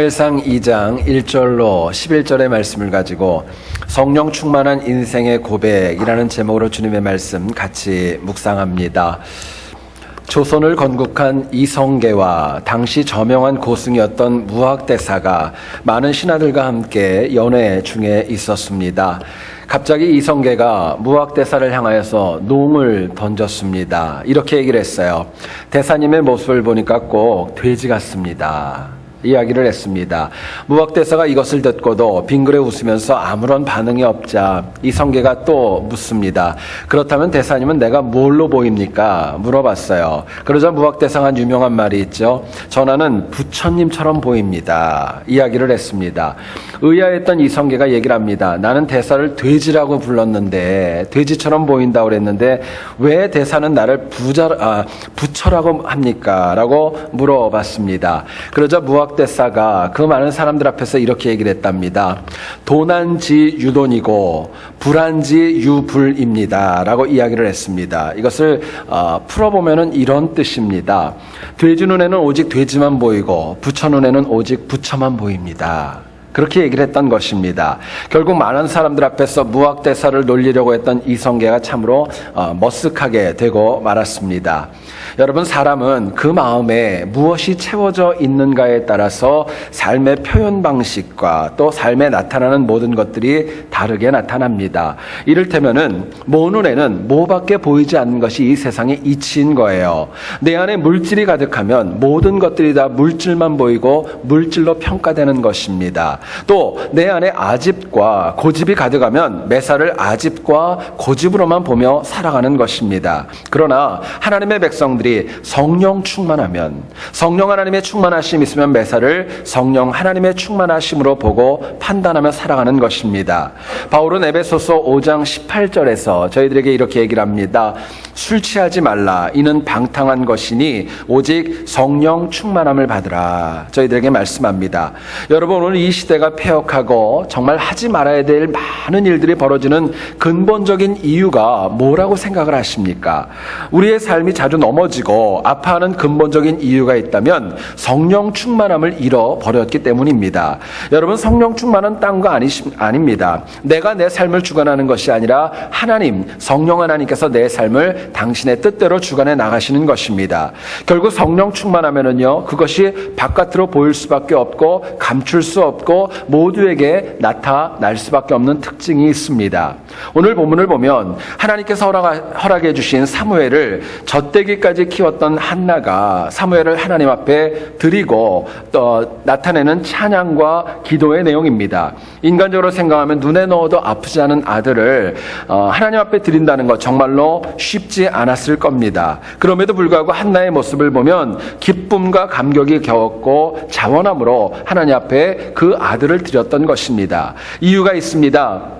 일상 2장 1절로 11절의 말씀을 가지고 성령 충만한 인생의 고백이라는 제목으로 주님의 말씀 같이 묵상합니다. 조선을 건국한 이성계와 당시 저명한 고승이었던 무학대사가 많은 신하들과 함께 연회 중에 있었습니다. 갑자기 이성계가 무학대사를 향하여서 농을 던졌습니다. 이렇게 얘기를 했어요. 대사님의 모습을 보니까 꼭 돼지 같습니다. 이야기를 했습니다. 무학대사가 이것을 듣고도 빙그레 웃으면서 아무런 반응이 없자 이성계가 또 묻습니다. 그렇다면 대사님은 내가 뭘로 보입니까? 물어봤어요. 그러자 무학대사가 한 유명한 말이 있죠. 전하는 부처님처럼 보입니다. 이야기를 했습니다. 의아했던 이성계가 얘기를 합니다. 나는 대사를 돼지라고 불렀는데 돼지처럼 보인다고 그랬는데 왜 대사는 나를 부자 아, 부처라고 합니까? 라고 물어봤습니다. 그러자 무학 대사가 그 많은 사람들 앞에서 이렇게 얘기를 했답니다. 도난지 유돈이고 불안지 유불입니다. 라고 이야기를 했습니다. 이것을 어, 풀어보면 이런 뜻입니다. 돼지 눈에는 오직 돼지만 보이고 부처 눈에는 오직 부처만 보입니다. 그렇게 얘기를 했던 것입니다. 결국 많은 사람들 앞에서 무학대사를 놀리려고 했던 이성계가 참으로 어, 머쓱하게 되고 말았습니다. 여러분, 사람은 그 마음에 무엇이 채워져 있는가에 따라서 삶의 표현 방식과 또 삶에 나타나는 모든 것들이 다르게 나타납니다. 이를테면은 모 눈에는 뭐밖에 보이지 않는 것이 이 세상의 이치인 거예요. 내 안에 물질이 가득하면 모든 것들이 다 물질만 보이고 물질로 평가되는 것입니다. 또 내 안에 아집과 고집이 가득하면 매사를 아집과 고집으로만 보며 살아가는 것입니다. 그러나 하나님의 백성들이 성령 충만하면 성령 하나님의 충만하심 있으면 매사를 성령 하나님의 충만하심으로 보고 판단하며 살아가는 것입니다. 바울은 에베소서 5장 18절에서 저희들에게 이렇게 얘기를 합니다. 술 취하지 말라. 이는 방탕한 것이니 오직 성령 충만함을 받으라. 저희들에게 말씀합니다. 여러분 오늘 이 시대 가 폐역하고 정말 하지 말아야 될 많은 일들이 벌어지는 근본적인 이유가 뭐라고 생각을 하십니까? 우리의 삶이 자주 넘어지고 아파하는 근본적인 이유가 있다면 성령 충만함을 잃어버렸기 때문입니다. 여러분 성령 충만은 딴거 아닙니다. 내가 내 삶을 주관하는 것이 아니라 하나님, 성령 하나님께서 내 삶을 당신의 뜻대로 주관해 나가시는 것입니다. 결국 성령 충만하면은요, 그것이 바깥으로 보일 수밖에 없고 감출 수 없고 모두에게 나타날 수밖에 없는 특징이 있습니다. 오늘 본문을 보면 하나님께서 허락, 허락해 주신 사무엘을 젖대기까지 키웠던 한나가 사무엘을 하나님 앞에 드리고 또 나타내는 찬양과 기도의 내용입니다. 인간적으로 생각하면 눈에 넣어도 아프지 않은 아들을 어, 하나님 앞에 드린다는 것 정말로 쉽지 않았을 겁니다. 그럼에도 불구하고 한나의 모습을 보면 기쁨과 감격이 겨웠고 자원함으로 하나님 앞에 그 아들 을 드렸던 것입니다. 이유가 있습니다.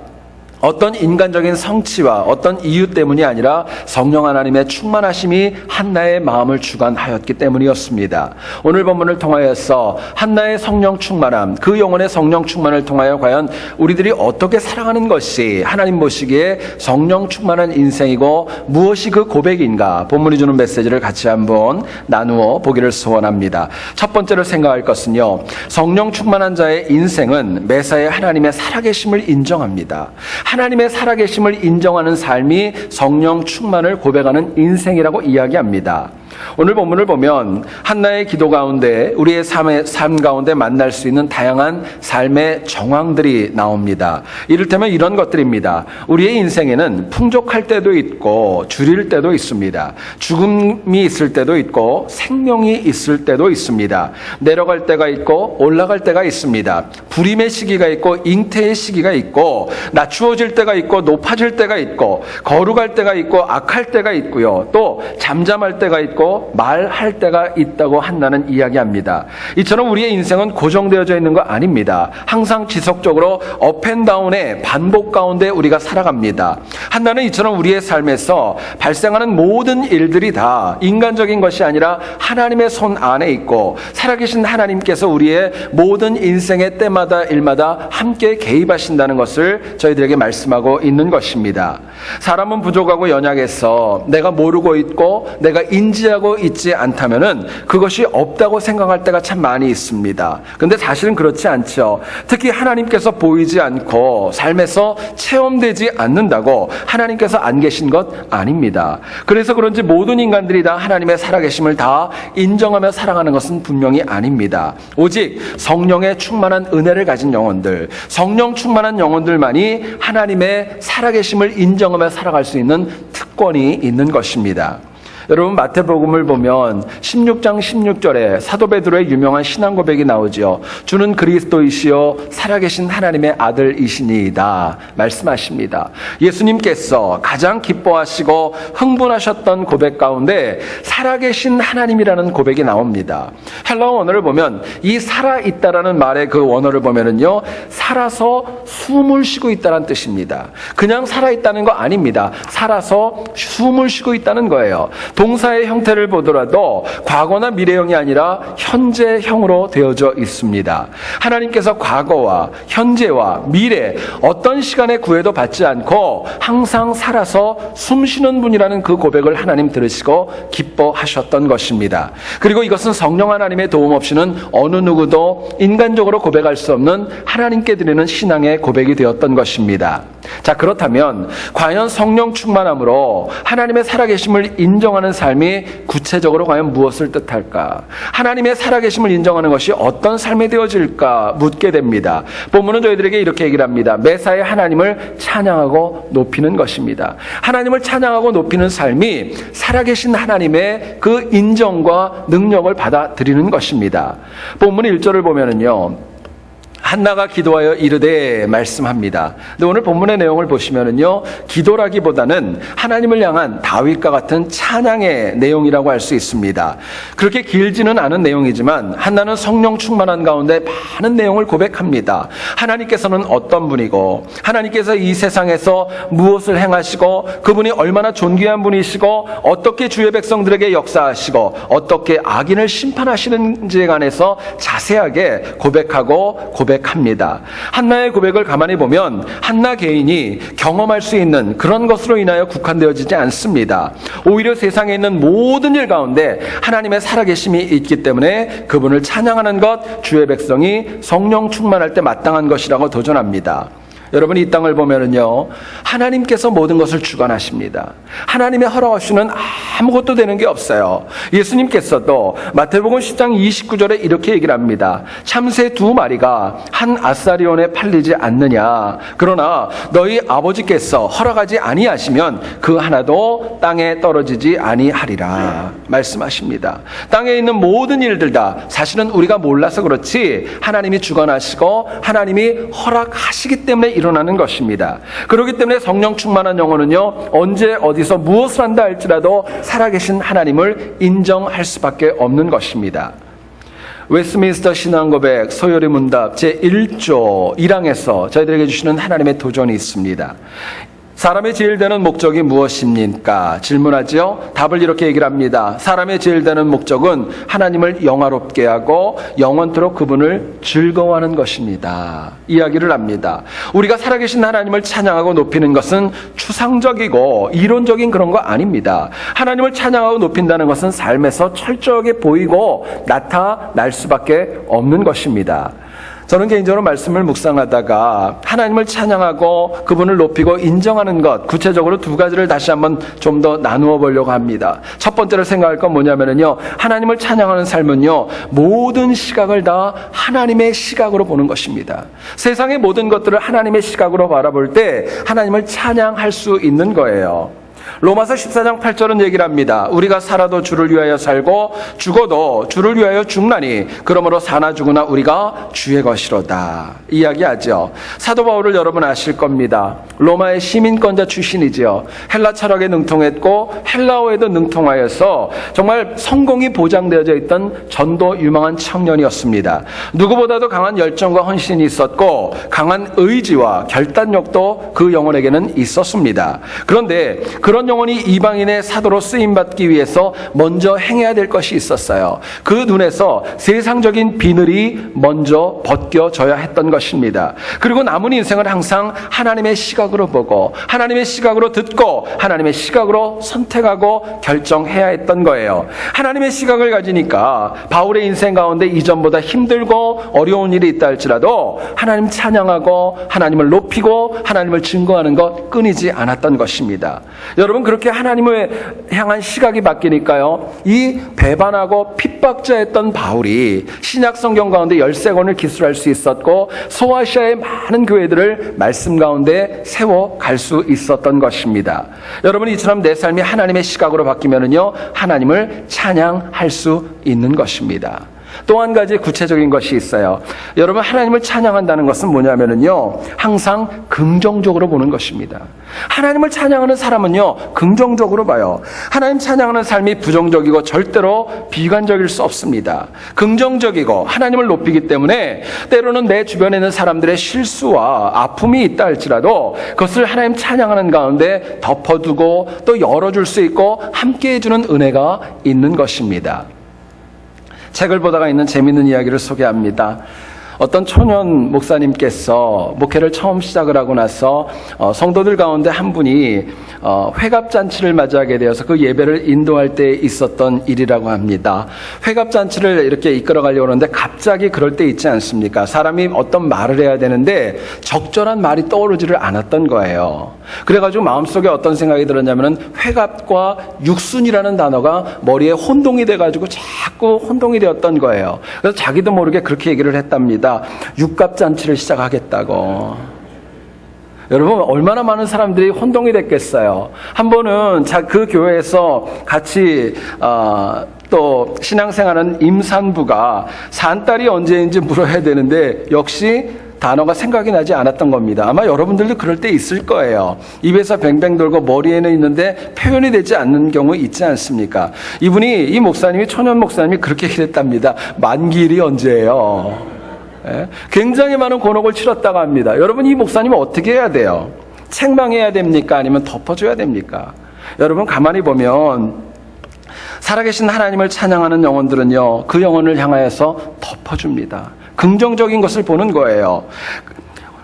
어떤 인간적인 성취와 어떤 이유 때문이 아니라 성령 하나님의 충만하심이 한나의 마음을 주관하였기 때문이었습니다. 오늘 본문을 통하여서 한나의 성령 충만함, 그 영혼의 성령 충만을 통하여 과연 우리들이 어떻게 살아가는 것이 하나님 보시기에 성령 충만한 인생이고 무엇이 그 고백인가 본문이 주는 메시지를 같이 한번 나누어 보기를 소원합니다. 첫 번째로 생각할 것은요. 성령 충만한 자의 인생은 매사에 하나님의 살아계심을 인정합니다. 하나님의 살아계심을 인정하는 삶이 성령 충만을 고백하는 인생이라고 이야기합니다. 오늘 본문을 보면 한나의 기도 가운데 우리의 삶의 삶 가운데 만날 수 있는 다양한 삶의 정황들이 나옵니다. 이를테면 이런 것들입니다. 우리의 인생에는 풍족할 때도 있고 줄일 때도 있습니다. 죽음이 있을 때도 있고 생명이 있을 때도 있습니다. 내려갈 때가 있고 올라갈 때가 있습니다. 불임의 시기가 있고 잉태의 시기가 있고 낮추어질 때가 있고 높아질 때가 있고 거룩할 때가 있고 악할 때가 있고요. 또 잠잠할 때가 있고 말할 때가 있다고 한나는 이야기합니다. 이처럼 우리의 인생은 고정되어져 있는 거 아닙니다. 항상 지속적으로 업앤다운의 반복 가운데 우리가 살아갑니다. 한나는 이처럼 우리의 삶에서 발생하는 모든 일들이 다 인간적인 것이 아니라 하나님의 손 안에 있고 살아계신 하나님께서 우리의 모든 인생의 때마다 일마다 함께 개입하신다는 것을 저희들에게 말씀하고 있는 것입니다. 사람은 부족하고 연약해서 내가 모르고 있고 내가 인지 존재하고 있지 않다면은 그것이 없다고 생각할 때가 참 많이 있습니다. 근데 사실은 그렇지 않죠. 특히 하나님께서 보이지 않고 삶에서 체험되지 않는다고 하나님께서 안 계신 것 아닙니다. 그래서 그런지 모든 인간들이 다 하나님의 살아계심을 다 인정하며 살아가는 것은 분명히 아닙니다. 오직 성령의 충만한 은혜를 가진 영혼들, 성령 충만한 영혼들만이 하나님의 살아계심을 인정하며 살아갈 수 있는 특권이 있는 것입니다. 여러분 마태복음을 보면 16장 16절에 사도 베드로의 유명한 신앙 고백이 나오지요. 주는 그리스도이시요 살아계신 하나님의 아들이시니이다 말씀하십니다. 예수님께서 가장 기뻐하시고 흥분하셨던 고백 가운데 살아계신 하나님이라는 고백이 나옵니다. 헬라어 원어를 보면 이 살아 있다라는 말의 그 원어를 보면은요. 살아서 숨을 쉬고 있다는 뜻입니다. 그냥 살아 있다는 거 아닙니다. 살아서 숨을 쉬고 있다는 거예요. 동사의 형태를 보더라도 과거나 미래형이 아니라 현재형으로 되어져 있습니다. 하나님께서 과거와 현재와 미래 어떤 시간의 구애도 받지 않고 항상 살아서 숨 쉬는 분이라는 그 고백을 하나님 들으시고 기뻐하셨던 것입니다. 그리고 이것은 성령 하나님의 도움 없이는 어느 누구도 인간적으로 고백할 수 없는 하나님께 드리는 신앙의 고백이 되었던 것입니다. 자, 그렇다면 과연 성령 충만함으로 하나님의 살아계심을 인정하는 삶이 구체적으로 과연 무엇을 뜻할까? 하나님의 살아계심을 인정하는 것이 어떤 삶이 되어질까 묻게 됩니다. 본문은 저희들에게 이렇게 얘기를 합니다. 매사에 하나님을 찬양하고 높이는 것입니다. 하나님을 찬양하고 높이는 삶이 살아계신 하나님의 그 인정과 능력을 받아들이는 것입니다. 본문 1절을 보면은요. 한나가 기도하여 이르되 말씀합니다. 근데 오늘 본문의 내용을 보시면은요, 기도라기보다는 하나님을 향한 다윗과 같은 찬양의 내용이라고 할 수 있습니다. 그렇게 길지는 않은 내용이지만 한나는 성령 충만한 가운데 많은 내용을 고백합니다. 하나님께서는 어떤 분이고, 하나님께서 이 세상에서 무엇을 행하시고, 그분이 얼마나 존귀한 분이시고, 어떻게 주의 백성들에게 역사하시고, 어떻게 악인을 심판하시는지에 관해서 자세하게 고백하고 고백 합니다. 한나의 고백을 가만히 보면 한나 개인이 경험할 수 있는 그런 것으로 인하여 국한되어지지 않습니다. 오히려 세상에 있는 모든 일 가운데 하나님의 살아계심이 있기 때문에 그분을 찬양하는 것, 주의 백성이 성령 충만할 때 마땅한 것이라고 도전합니다. 여러분 이 땅을 보면은요 하나님께서 모든 것을 주관하십니다. 하나님의 허락 없이는 아무것도 되는 게 없어요. 예수님께서도 마태복음 10장 29절에 이렇게 얘기를 합니다. 참새 두 마리가 한 아사리온에 팔리지 않느냐. 그러나 너희 아버지께서 허락하지 아니하시면 그 하나도 땅에 떨어지지 아니하리라 말씀하십니다. 땅에 있는 모든 일들 다 사실은 우리가 몰라서 그렇지 하나님이 주관하시고 하나님이 허락하시기 때문에 일어나는 것입니다. 그렇기 때문에 성령 충만한 영혼은요, 언제 어디서 무엇을 한다 할지라도 살아계신 하나님을 인정할 수밖에 없는 것입니다. 웨스민스터 신앙고백 소요리 문답 제1조 1항에서 저희들에게 주시는 하나님의 도전이 있습니다. 사람의 제일 되는 목적이 무엇입니까? 질문하지요. 답을 이렇게 얘기를 합니다. 사람의 제일 되는 목적은 하나님을 영화롭게 하고 영원토록 그분을 즐거워하는 것입니다. 이야기를 합니다. 우리가 살아계신 하나님을 찬양하고 높이는 것은 추상적이고 이론적인 그런 거 아닙니다. 하나님을 찬양하고 높인다는 것은 삶에서 철저하게 보이고 나타날 수밖에 없는 것입니다. 저는 개인적으로 말씀을 묵상하다가 하나님을 찬양하고 그분을 높이고 인정하는 것 구체적으로 두 가지를 다시 한번 좀 더 나누어 보려고 합니다. 첫 번째로 생각할 건 뭐냐면요. 하나님을 찬양하는 삶은요. 모든 시각을 다 하나님의 시각으로 보는 것입니다. 세상의 모든 것들을 하나님의 시각으로 바라볼 때 하나님을 찬양할 수 있는 거예요. 로마서 14장 8절은 얘기를 합니다. 우리가 살아도 주를 위하여 살고 죽어도 주를 위하여 죽나니 그러므로 사나 죽으나 우리가 주의 것이로다. 이야기하죠. 사도 바울을 여러분 아실 겁니다. 로마의 시민권자 출신이지요. 헬라 철학에 능통했고 헬라어에도 능통하여서 정말 성공이 보장되어져 있던 전도 유망한 청년이었습니다. 누구보다도 강한 열정과 헌신이 있었고 강한 의지와 결단력도 그 영혼에게는 있었습니다. 그런데 그런 그런 영혼이 이방인의 사도로 쓰임 받기 위해서 먼저 행해야 될 것이 있었어요. 그 눈에서 세상적인 비늘이 먼저 벗겨져야 했던 것입니다. 그리고 남은 인생을 항상 하나님의 시각으로 보고 하나님의 시각으로 듣고 하나님의 시각으로 선택하고 결정해야 했던 거예요. 하나님의 시각을 가지니까 바울의 인생 가운데 이전보다 힘들고 어려운 일이 있다 할지라도 하나님 찬양하고 하나님을 높이고 하나님을 증거하는 것 끊이지 않았던 것입니다. 여러분 그렇게 하나님을 향한 시각이 바뀌니까요. 이 배반하고 핍박자였던 바울이 신약 성경 가운데 열세 권을 기술할 수 있었고 소아시아의 많은 교회들을 말씀 가운데 세워 갈 수 있었던 것입니다. 여러분 이처럼 내 삶이 하나님의 시각으로 바뀌면은요 하나님을 찬양할 수 있는 것입니다. 또 한 가지 구체적인 것이 있어요. 여러분 하나님을 찬양한다는 것은 뭐냐면은요 항상 긍정적으로 보는 것입니다. 하나님을 찬양하는 사람은요 긍정적으로 봐요. 하나님 찬양하는 삶이 부정적이고 절대로 비관적일 수 없습니다. 긍정적이고 하나님을 높이기 때문에 때로는 내 주변에 있는 사람들의 실수와 아픔이 있다 할지라도 그것을 하나님 찬양하는 가운데 덮어두고 또 열어줄 수 있고 함께 해주는 은혜가 있는 것입니다. 책을 보다가 있는 재밌는 이야기를 소개합니다. 어떤 초년 목사님께서 목회를 처음 시작을 하고 나서 어, 성도들 가운데 한 분이 어, 회갑 잔치를 맞이하게 되어서 그 예배를 인도할 때 있었던 일이라고 합니다. 회갑 잔치를 이렇게 이끌어 가려고 하는데 갑자기 그럴 때 있지 않습니까? 사람이 어떤 말을 해야 되는데 적절한 말이 떠오르지를 않았던 거예요. 그래가지고 마음속에 어떤 생각이 들었냐면은 회갑과 육순이라는 단어가 머리에 혼동이 돼가지고 자꾸 혼동이 되었던 거예요. 그래서 자기도 모르게 그렇게 얘기를 했답니다. 육갑잔치를 시작하겠다고. 여러분 얼마나 많은 사람들이 혼동이 됐겠어요. 한 번은 자그 교회에서 같이 어, 또 신앙생활하는 임산부가 산딸이 언제인지 물어야 되는데 역시 단어가 생각이 나지 않았던 겁니다. 아마 여러분들도 그럴 때 있을 거예요. 입에서 뱅뱅 돌고 머리에는 있는데 표현이 되지 않는 경우 있지 않습니까? 이분이 이 목사님이 초년 목사님이 그렇게 얘기했답니다. 만기일이 언제예요? 예? 굉장히 많은 곤혹을 치렀다고 합니다. 여러분 이 목사님은 어떻게 해야 돼요? 책망해야 됩니까? 아니면 덮어줘야 됩니까? 여러분 가만히 보면 살아계신 하나님을 찬양하는 영혼들은요 그 영혼을 향하여서 덮어줍니다. 긍정적인 것을 보는 거예요.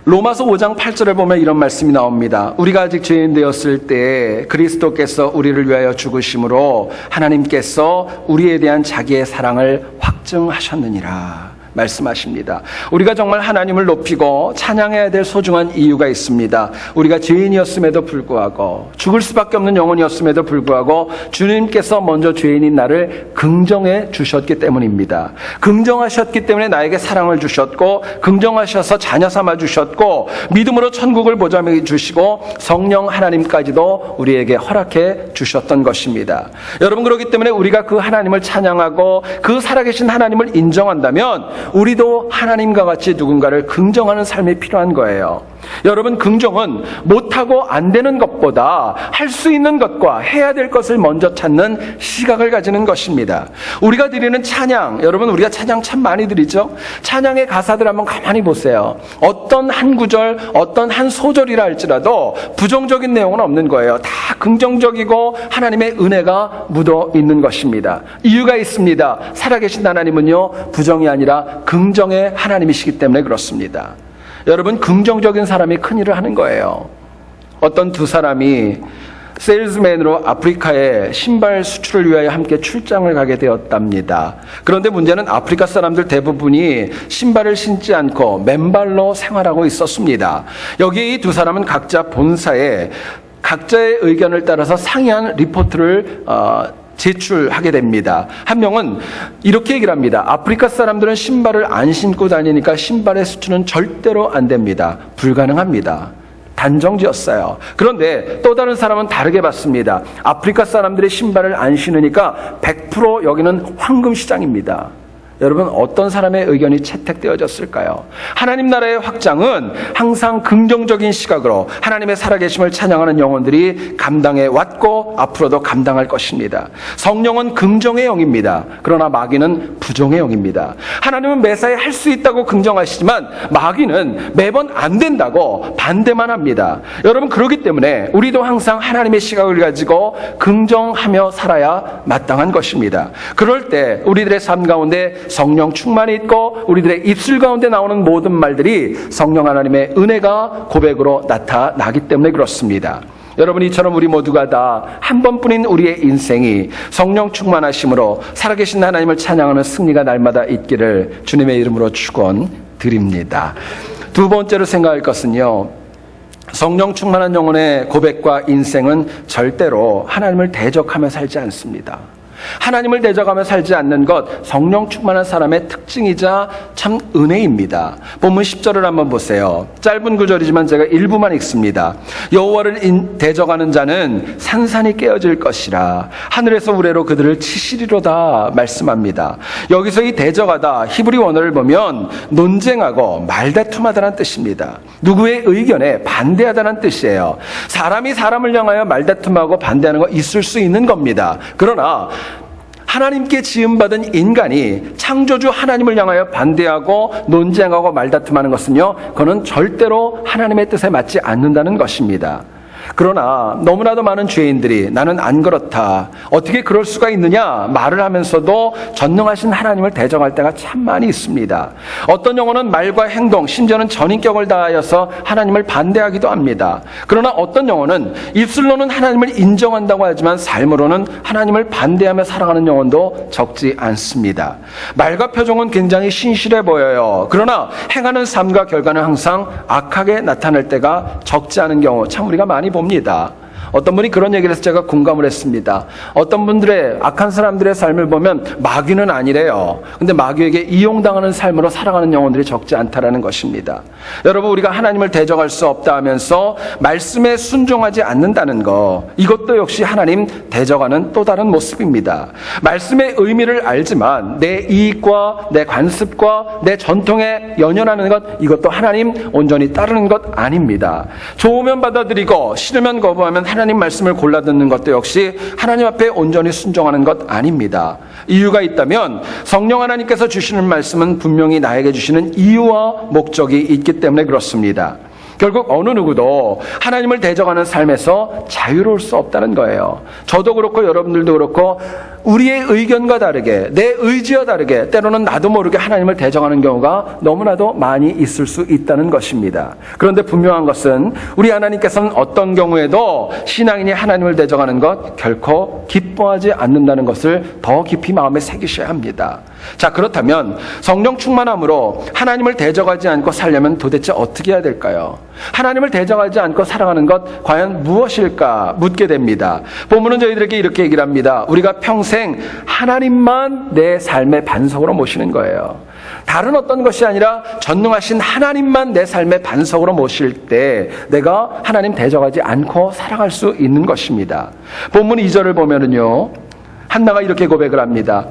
로마서 5장 8절에 보면 이런 말씀이 나옵니다. 우리가 아직 죄인 되었을 때 그리스도께서 우리를 위하여 죽으심으로 하나님께서 우리에 대한 자기의 사랑을 확증하셨느니라. 말씀하십니다. 우리가 정말 하나님을 높이고 찬양해야 될 소중한 이유가 있습니다. 우리가 죄인이었음에도 불구하고 죽을 수밖에 없는 영혼이었음에도 불구하고 주님께서 먼저 죄인인 나를 긍정해 주셨기 때문입니다. 긍정하셨기 때문에 나에게 사랑을 주셨고 긍정하셔서 자녀 삼아 주셨고 믿음으로 천국을 보장해 주시고 성령 하나님까지도 우리에게 허락해 주셨던 것입니다. 여러분 그렇기 때문에 우리가 그 하나님을 찬양하고 그 살아계신 하나님을 인정한다면 우리도 하나님과 같이 누군가를 긍정하는 삶이 필요한 거예요. 여러분, 긍정은 못하고 안 되는 것보다 할 수 있는 것과 해야 될 것을 먼저 찾는 시각을 가지는 것입니다. 우리가 드리는 찬양, 여러분, 우리가 찬양 참 많이 드리죠? 찬양의 가사들 한번 가만히 보세요. 어떤 한 구절, 어떤 한 소절이라 할지라도 부정적인 내용은 없는 거예요. 다 긍정적이고 하나님의 은혜가 묻어 있는 것입니다. 이유가 있습니다. 살아계신 하나님은요, 부정이 아니라 긍정의 하나님이시기 때문에 그렇습니다. 여러분 긍정적인 사람이 큰 일을 하는 거예요. 어떤 두 사람이 세일즈맨으로 아프리카에 신발 수출을 위하여 함께 출장을 가게 되었답니다. 그런데 문제는 아프리카 사람들 대부분이 신발을 신지 않고 맨발로 생활하고 있었습니다. 여기 이 두 사람은 각자 본사에 각자의 의견을 따라서 상이한 리포트를 어, 제출하게 됩니다. 한 명은 이렇게 얘기를 합니다. 아프리카 사람들은 신발을 안 신고 다니니까 신발의 수출은 절대로 안 됩니다. 불가능합니다. 단정지었어요. 그런데 또 다른 사람은 다르게 봤습니다. 아프리카 사람들의 신발을 안 신으니까 100% 여기는 황금 시장입니다. 여러분 어떤 사람의 의견이 채택되어졌을까요? 하나님 나라의 확장은 항상 긍정적인 시각으로 하나님의 살아계심을 찬양하는 영혼들이 감당해 왔고 앞으로도 감당할 것입니다. 성령은 긍정의 영입니다. 그러나 마귀는 부정의 영입니다. 하나님은 매사에 할 수 있다고 긍정하시지만 마귀는 매번 안 된다고 반대만 합니다. 여러분 그렇기 때문에 우리도 항상 하나님의 시각을 가지고 긍정하며 살아야 마땅한 것입니다. 그럴 때 우리들의 삶 가운데 성령 충만이 있고 우리들의 입술 가운데 나오는 모든 말들이 성령 하나님의 은혜가 고백으로 나타나기 때문에 그렇습니다. 여러분 이처럼 우리 모두가 다 한 번뿐인 우리의 인생이 성령 충만하심으로 살아계신 하나님을 찬양하는 승리가 날마다 있기를 주님의 이름으로 축원드립니다. 두 번째로 생각할 것은요. 성령 충만한 영혼의 고백과 인생은 절대로 하나님을 대적하며 살지 않습니다. 하나님을 대적하며 살지 않는 것 성령 충만한 사람의 특징이자 참 은혜입니다. 본문 10절을 한번 보세요. 짧은 구절이지만 제가 일부만 읽습니다. 여호와를 인- 대적하는 자는 산산이 깨어질 것이라 하늘에서 우레로 그들을 치시리로다 말씀합니다. 여기서 이 대적하다 히브리 원어를 보면 논쟁하고 말다툼하다는 뜻입니다. 누구의 의견에 반대하다는 뜻이에요. 사람이 사람을 향하여 말다툼하고 반대하는 거 있을 수 있는 겁니다. 그러나 하나님께 지음받은 인간이 창조주 하나님을 향하여 반대하고 논쟁하고 말다툼하는 것은요, 그거는 절대로 하나님의 뜻에 맞지 않는다는 것입니다. 그러나 너무나도 많은 죄인들이 나는 안 그렇다. 어떻게 그럴 수가 있느냐 말을 하면서도 전능하신 하나님을 대적할 때가 참 많이 있습니다. 어떤 영혼은 말과 행동, 심지어는 전인격을 다하여서 하나님을 반대하기도 합니다. 그러나 어떤 영혼은 입술로는 하나님을 인정한다고 하지만 삶으로는 하나님을 반대하며 살아가는 영혼도 적지 않습니다. 말과 표정은 굉장히 신실해 보여요. 그러나 행하는 삶과 결과는 항상 악하게 나타날 때가 적지 않은 경우 참 우리가 많이 봅니다. 어떤 분이 그런 얘기를 해서 제가 공감을 했습니다. 어떤 분들의 악한 사람들의 삶을 보면 마귀는 아니래요. 근데 마귀에게 이용당하는 삶으로 살아가는 영혼들이 적지 않다라는 것입니다. 여러분 우리가 하나님을 대적할 수 없다 하면서 말씀에 순종하지 않는다는 거 이것도 역시 하나님 대적하는 또 다른 모습입니다. 말씀의 의미를 알지만 내 이익과 내 관습과 내 전통에 연연하는 것 이것도 하나님 온전히 따르는 것 아닙니다. 좋으면 받아들이고 싫으면 거부하면 하나님 말씀을 골라 듣는 것도 역시 하나님 앞에 온전히 순종하는 것 아닙니다. 이유가 있다면 성령 하나님께서 주시는 말씀은 분명히 나에게 주시는 이유와 목적이 있기 때문에 그렇습니다. 결국 어느 누구도 하나님을 대적하는 삶에서 자유로울 수 없다는 거예요. 저도 그렇고 여러분들도 그렇고 우리의 의견과 다르게 내 의지와 다르게 때로는 나도 모르게 하나님을 대적하는 경우가 너무나도 많이 있을 수 있다는 것입니다. 그런데 분명한 것은 우리 하나님께서는 어떤 경우에도 신앙인이 하나님을 대적하는 것 결코 기뻐하지 않는다는 것을 더 깊이 마음에 새기셔야 합니다. 자, 그렇다면 성령 충만함으로 하나님을 대적하지 않고 살려면 도대체 어떻게 해야 될까요? 하나님을 대적하지 않고 살아가는 것 과연 무엇일까 묻게 됩니다. 본문은 저희들에게 이렇게 얘기를 합니다. 우리가 평생 하나님만 내 삶의 반석으로 모시는 거예요. 다른 어떤 것이 아니라 전능하신 하나님만 내 삶의 반석으로 모실 때 내가 하나님 대적하지 않고 살아갈 수 있는 것입니다. 본문 2절을 보면은요. 한나가 이렇게 고백을 합니다.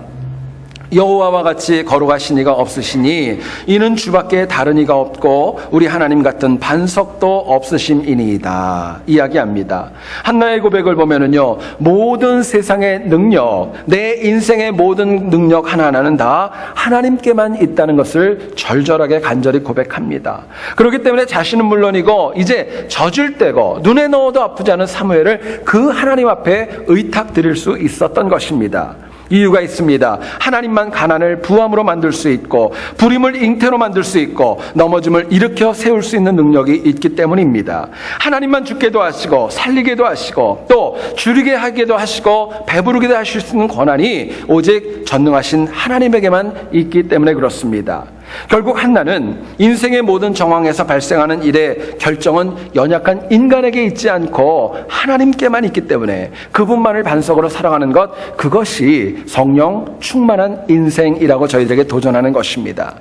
여호와와 같이 거룩하신 이가 없으시니 이는 주밖에 다른 이가 없고 우리 하나님 같은 반석도 없으심이니이다 이야기합니다. 한나의 고백을 보면은요 모든 세상의 능력 내 인생의 모든 능력 하나하나는 다 하나님께만 있다는 것을 절절하게 간절히 고백합니다. 그렇기 때문에 자신은 물론이고 이제 젖을 떼고 눈에 넣어도 아프지 않은 사무엘을 그 하나님 앞에 의탁 드릴 수 있었던 것입니다. 이유가 있습니다. 하나님만 가난을 부함으로 만들 수 있고 불임을 잉태로 만들 수 있고 넘어짐을 일으켜 세울 수 있는 능력이 있기 때문입니다. 하나님만 죽게도 하시고 살리게도 하시고 또 줄이게 하기도 하시고 배부르게도 하실 수 있는 권한이 오직 전능하신 하나님에게만 있기 때문에 그렇습니다. 결국 한나는 인생의 모든 정황에서 발생하는 일의 결정은 연약한 인간에게 있지 않고 하나님께만 있기 때문에 그분만을 반석으로 살아가는 것 그것이 성령 충만한 인생이라고 저희들에게 도전하는 것입니다.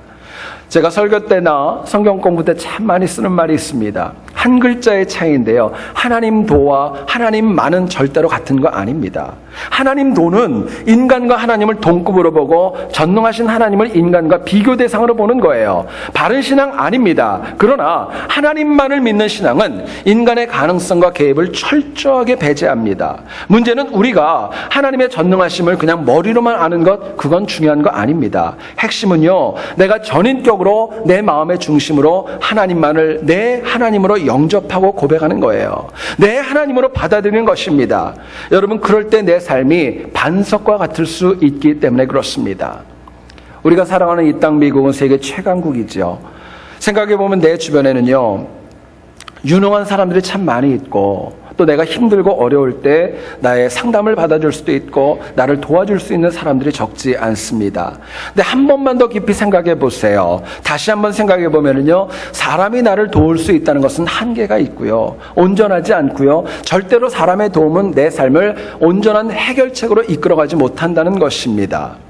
제가 설교 때나 성경 공부 때 참 많이 쓰는 말이 있습니다. 한 글자의 차이인데요. 하나님 도와 하나님 많은 절대로 같은 거 아닙니다. 하나님 도는 인간과 하나님을 동급으로 보고 전능하신 하나님을 인간과 비교 대상으로 보는 거예요. 바른 신앙 아닙니다. 그러나 하나님만을 믿는 신앙은 인간의 가능성과 개입을 철저하게 배제합니다. 문제는 우리가 하나님의 전능하심을 그냥 머리로만 아는 것, 그건 중요한 거 아닙니다. 핵심은요, 내가 전인격으로 내 마음의 중심으로 하나님만을 내 하나님으로 영접하고 고백하는 거예요. 내 하나님으로 받아들이는 것입니다. 여러분, 그럴 때내 삶이 반석과 같을 수 있기 때문에 그렇습니다. 우리가 살아가는 이 땅 미국은 세계 최강국이죠. 생각해 보면 내 주변에는요, 유능한 사람들이 참 많이 있고, 또 내가 힘들고 어려울 때 나의 상담을 받아줄 수도 있고, 나를 도와줄 수 있는 사람들이 적지 않습니다. 근데 한 번만 더 깊이 생각해 보세요. 다시 한번 생각해 보면은요, 사람이 나를 도울 수 있다는 것은 한계가 있고요. 온전하지 않고요. 절대로 사람의 도움은 내 삶을 온전한 해결책으로 이끌어가지 못한다는 것입니다.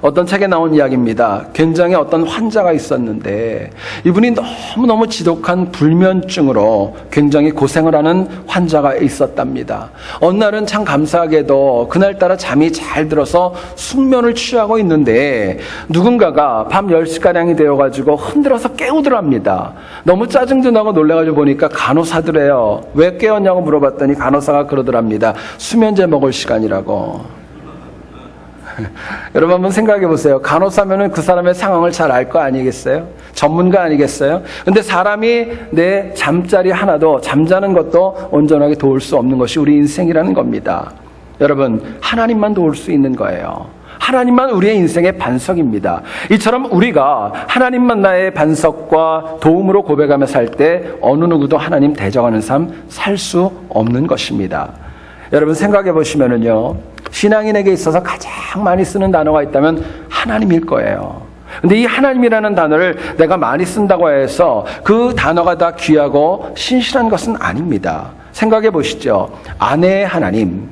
어떤 책에 나온 이야기입니다. 굉장히 어떤 환자가 있었는데 이분이 너무너무 지독한 불면증으로 굉장히 고생을 하는 환자가 있었답니다. 어느 날은 참 감사하게도 그날따라 잠이 잘 들어서 숙면을 취하고 있는데 누군가가 밤 10시가량이 되어가지고 흔들어서 깨우더랍니다. 너무 짜증도 나고 놀래가지고 보니까 간호사들이에요. 왜 깨웠냐고 물어봤더니 간호사가 그러더랍니다. 수면제 먹을 시간이라고. 여러분 한번 생각해 보세요. 간호사면은 그 사람의 상황을 잘 알 거 아니겠어요? 전문가 아니겠어요? 근데 사람이 내 잠자리 하나도 잠자는 것도 온전하게 도울 수 없는 것이 우리 인생이라는 겁니다. 여러분, 하나님만 도울 수 있는 거예요. 하나님만 우리의 인생의 반석입니다. 이처럼 우리가 하나님만 나의 반석과 도움으로 고백하며 살 때 어느 누구도 하나님 대적하는 삶 살 수 없는 것입니다. 여러분 생각해 보시면은요. 신앙인에게 있어서 가장 많이 쓰는 단어가 있다면 하나님일 거예요. 근데 이 하나님이라는 단어를 내가 많이 쓴다고 해서 그 단어가 다 귀하고 신실한 것은 아닙니다. 생각해 보시죠. 아내의 하나님,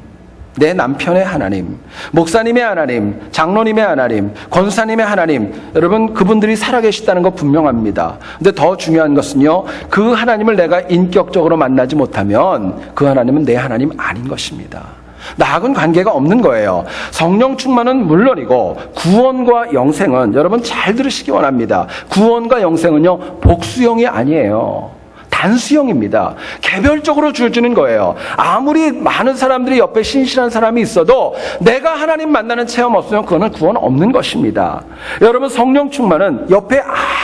내 남편의 하나님, 목사님의 하나님, 장로님의 하나님, 권사님의 하나님, 여러분 그분들이 살아계시다는 거 분명합니다. 근데 더 중요한 것은요, 그 하나님을 내가 인격적으로 만나지 못하면 그 하나님은 내 하나님 아닌 것입니다. 나하고는 관계가 없는 거예요. 성령 충만은 물론이고 구원과 영생은 여러분 잘 들으시기 원합니다. 구원과 영생은요 복수형이 아니에요. 단수형입니다. 개별적으로 주어지는 거예요. 아무리 많은 사람들이 옆에 신실한 사람이 있어도 내가 하나님 만나는 체험 없으면 그거는 구원 없는 것입니다. 여러분 성령 충만은 옆에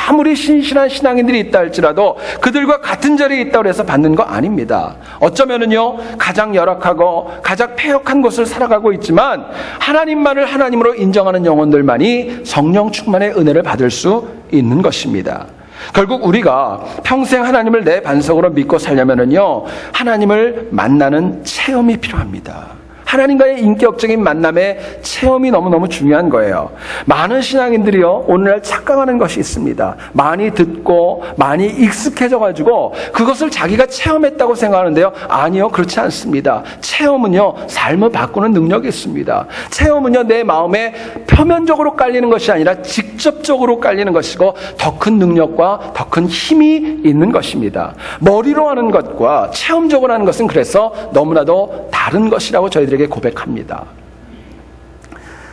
아무리 신실한 신앙인들이 있다 할지라도 그들과 같은 자리에 있다고 해서 받는 거 아닙니다. 어쩌면은요 가장 열악하고 가장 폐역한 곳을 살아가고 있지만 하나님만을 하나님으로 인정하는 영혼들만이 성령 충만의 은혜를 받을 수 있는 것입니다. 결국 우리가 평생 하나님을 내 반석으로 믿고 살려면은요, 하나님을 만나는 체험이 필요합니다. 하나님과의 인격적인 만남의 체험이 너무너무 중요한 거예요. 많은 신앙인들이요, 오늘날 착각하는 것이 있습니다. 많이 듣고, 많이 익숙해져가지고, 그것을 자기가 체험했다고 생각하는데요. 아니요, 그렇지 않습니다. 체험은요, 삶을 바꾸는 능력이 있습니다. 체험은요, 내 마음에 표면적으로 깔리는 것이 아니라 직접적으로 깔리는 것이고, 더 큰 능력과 더 큰 힘이 있는 것입니다. 머리로 하는 것과 체험적으로 하는 것은 그래서 너무나도 다른 것이라고 저희들 에게 고백합니다.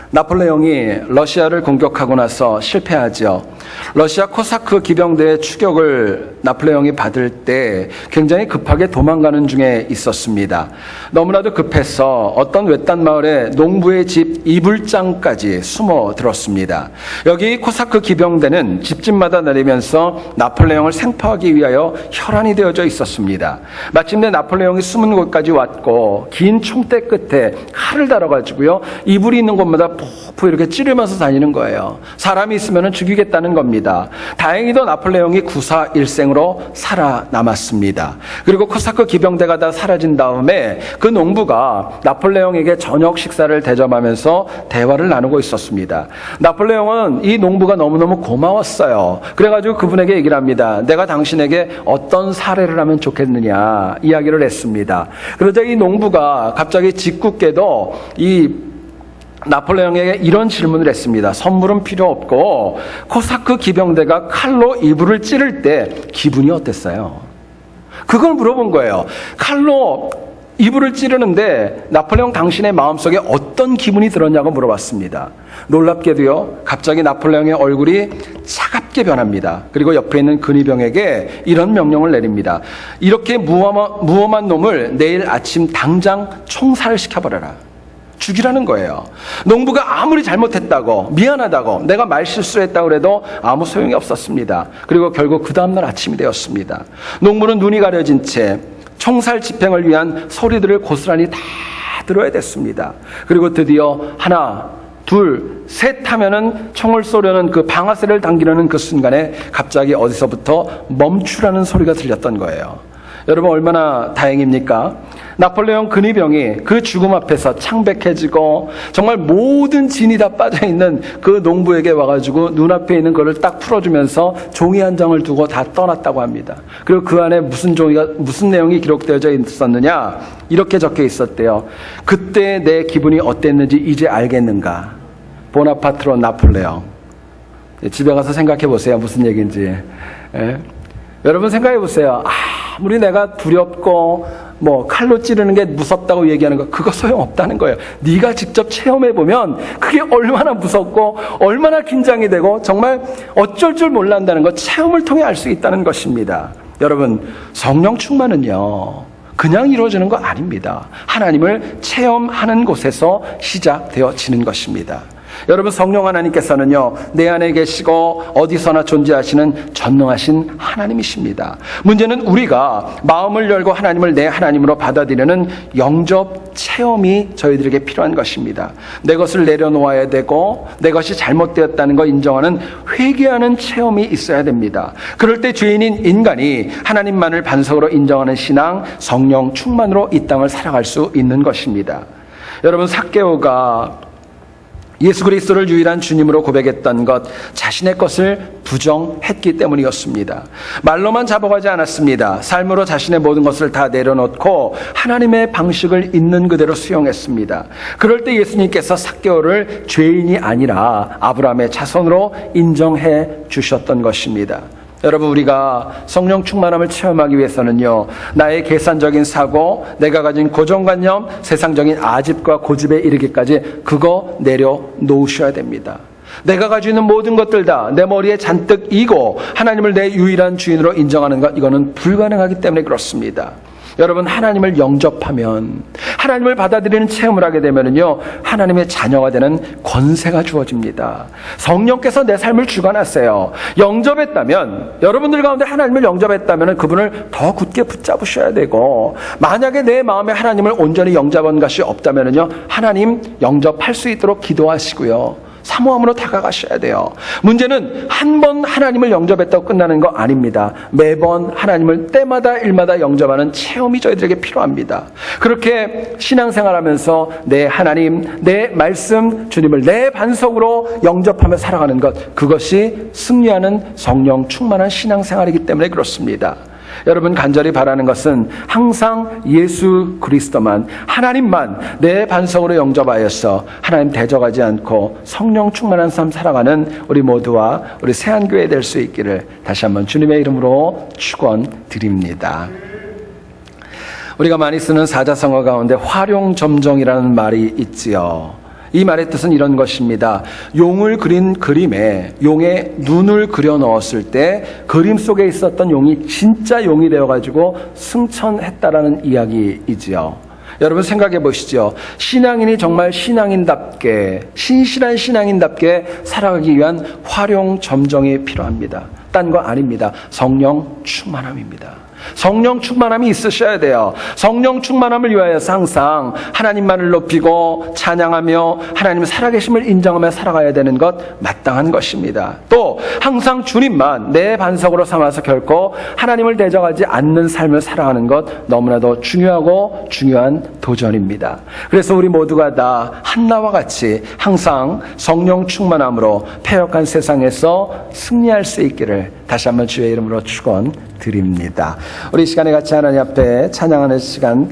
나폴레옹이 러시아를 공격하고 나서 실패하죠. 러시아 코사크 기병대의 추격을 나폴레옹이 받을 때 굉장히 급하게 도망가는 중에 있었습니다. 너무나도 급해서 어떤 외딴 마을의 농부의 집 이불장까지 숨어 들었습니다. 여기 코사크 기병대는 집집마다 내리면서 나폴레옹을 생포하기 위하여 혈안이 되어져 있었습니다. 마침내 나폴레옹이 숨은 곳까지 왔고 긴 총대 끝에 칼을 달아가지고요 이불이 있는 곳마다 푹푹 이렇게 찌르면서 다니는 거예요. 사람이 있으면 죽이겠다는 겁니다. 다행히도 나폴레옹이 구사일생으로 살아남았습니다. 그리고 코사크 기병대가 다 사라진 다음에 그 농부가 나폴레옹에게 저녁 식사를 대접하면서 대화를 나누고 있었습니다. 나폴레옹은 이 농부가 너무너무 고마웠어요. 그래가지고 그분에게 얘기를 합니다. 내가 당신에게 어떤 사례를 하면 좋겠느냐 이야기를 했습니다. 그러자 이 농부가 갑자기 짓궂게도 이 나폴레옹에게 이런 질문을 했습니다. 선물은 필요 없고 코사크 기병대가 칼로 이불을 찌를 때 기분이 어땠어요? 그걸 물어본 거예요. 칼로 이불을 찌르는데 나폴레옹 당신의 마음속에 어떤 기분이 들었냐고 물어봤습니다. 놀랍게도요, 갑자기 나폴레옹의 얼굴이 차갑게 변합니다. 그리고 옆에 있는 근위병에게 이런 명령을 내립니다. 이렇게 무엄한, 무엄한 놈을 내일 아침 당장 총살을 시켜버려라. 죽이라는 거예요. 농부가 아무리 잘못했다고, 미안하다고, 내가 말 실수했다고 그래도 아무 소용이 없었습니다. 그리고 결국 그 다음날 아침이 되었습니다. 농부는 눈이 가려진 채 총살 집행을 위한 소리들을 고스란히 다 들어야 됐습니다. 그리고 드디어 하나, 둘, 셋 하면은 총을 쏘려는 그 방아쇠를 당기려는 그 순간에 갑자기 어디서부터 멈추라는 소리가 들렸던 거예요. 여러분 얼마나 다행입니까? 나폴레옹 근위병이 그 죽음 앞에서 창백해지고 정말 모든 진이 다 빠져 있는 그 농부에게 와가지고 눈앞에 있는 거를 딱 풀어주면서 종이 한 장을 두고 다 떠났다고 합니다. 그리고 그 안에 무슨 종이가 무슨 내용이 기록되어져 있었느냐 이렇게 적혀 있었대요. 그때 내 기분이 어땠는지 이제 알겠는가? 보나파트로 나폴레옹. 집에 가서 생각해 보세요. 무슨 얘기인지. 예? 여러분 생각해 보세요. 아 무리 내가 두렵고 뭐 칼로 찌르는 게 무섭다고 얘기하는 거 그거 소용없다는 거예요. 네가 직접 체험해 보면 그게 얼마나 무섭고 얼마나 긴장이 되고 정말 어쩔 줄 몰란다는 거 체험을 통해 알 수 있다는 것입니다. 여러분 성령 충만은요. 그냥 이루어지는 거 아닙니다. 하나님을 체험하는 곳에서 시작되어지는 것입니다. 여러분 성령 하나님께서는요 내 안에 계시고 어디서나 존재하시는 전능하신 하나님이십니다. 문제는 우리가 마음을 열고 하나님을 내 하나님으로 받아들이는 영접 체험이 저희들에게 필요한 것입니다. 내 것을 내려놓아야 되고 내 것이 잘못되었다는 거 인정하는 회개하는 체험이 있어야 됩니다. 그럴 때 죄인인 인간이 하나님만을 반석으로 인정하는 신앙 성령 충만으로 이 땅을 살아갈 수 있는 것입니다. 여러분 삭개오가 예수 그리스도를 유일한 주님으로 고백했던 것 자신의 것을 부정했기 때문이었습니다. 말로만 잡아가지 않았습니다. 삶으로 자신의 모든 것을 다 내려놓고 하나님의 방식을 있는 그대로 수용했습니다. 그럴 때 예수님께서 삭개오를 죄인이 아니라 아브라함의 자손으로 인정해 주셨던 것입니다. 여러분 우리가 성령 충만함을 체험하기 위해서는요 나의 계산적인 사고 내가 가진 고정관념 세상적인 아집과 고집에 이르기까지 그거 내려놓으셔야 됩니다. 내가 가지고 있는 모든 것들 다 내 머리에 잔뜩 이고 하나님을 내 유일한 주인으로 인정하는 것 이거는 불가능하기 때문에 그렇습니다 여러분 하나님을 영접하면 하나님을 받아들이는 체험을 하게 되면은요 하나님의 자녀가 되는 권세가 주어집니다. 성령께서 내 삶을 주관하세요. 영접했다면 여러분들 가운데 하나님을 영접했다면 그분을 더 굳게 붙잡으셔야 되고 만약에 내 마음에 하나님을 온전히 영접한 것이 없다면은요 하나님 영접할 수 있도록 기도하시고요. 사모함으로 다가가셔야 돼요. 문제는 한 번 하나님을 영접했다고 끝나는 거 아닙니다. 매번 하나님을 때마다 일마다 영접하는 체험이 저희들에게 필요합니다. 그렇게 신앙생활하면서 내 하나님, 내 말씀, 주님을 내 반석으로 영접하며 살아가는 것, 그것이 승리하는 성령 충만한 신앙생활이기 때문에 그렇습니다. 여러분 간절히 바라는 것은 항상 예수 그리스도만 하나님만 내 반성으로 영접하여서 하나님 대적하지 않고 성령 충만한 삶 살아가는 우리 모두와 우리 세안교회 될 수 있기를 다시 한번 주님의 이름으로 축원드립니다. 우리가 많이 쓰는 사자성어 가운데 활용점정이라는 말이 있지요. 이 말의 뜻은 이런 것입니다. 용을 그린 그림에 용의 눈을 그려 넣었을 때 그림 속에 있었던 용이 진짜 용이 되어가지고 승천했다라는 이야기이지요. 여러분 생각해 보시죠. 신앙인이 정말 신앙인답게, 신실한 신앙인답게 살아가기 위한 활용 점정이 필요합니다. 딴 거 아닙니다. 성령 충만함입니다. 성령 충만함이 있으셔야 돼요. 성령 충만함을 위하여서 항상 하나님만을 높이고 찬양하며 하나님 살아계심을 인정하며 살아가야 되는 것 마땅한 것입니다. 또 항상 주님만 내 반석으로 삼아서 결코 하나님을 대적하지 않는 삶을 살아가는 것 너무나도 중요하고 중요한 도전입니다. 그래서 우리 모두가 다 한나와 같이 항상 성령 충만함으로 폐역한 세상에서 승리할 수 있기를 다시 한번 주의 이름으로 축원 드립니다. 우리 이 시간에 같이 하나님 앞에 찬양하는 시간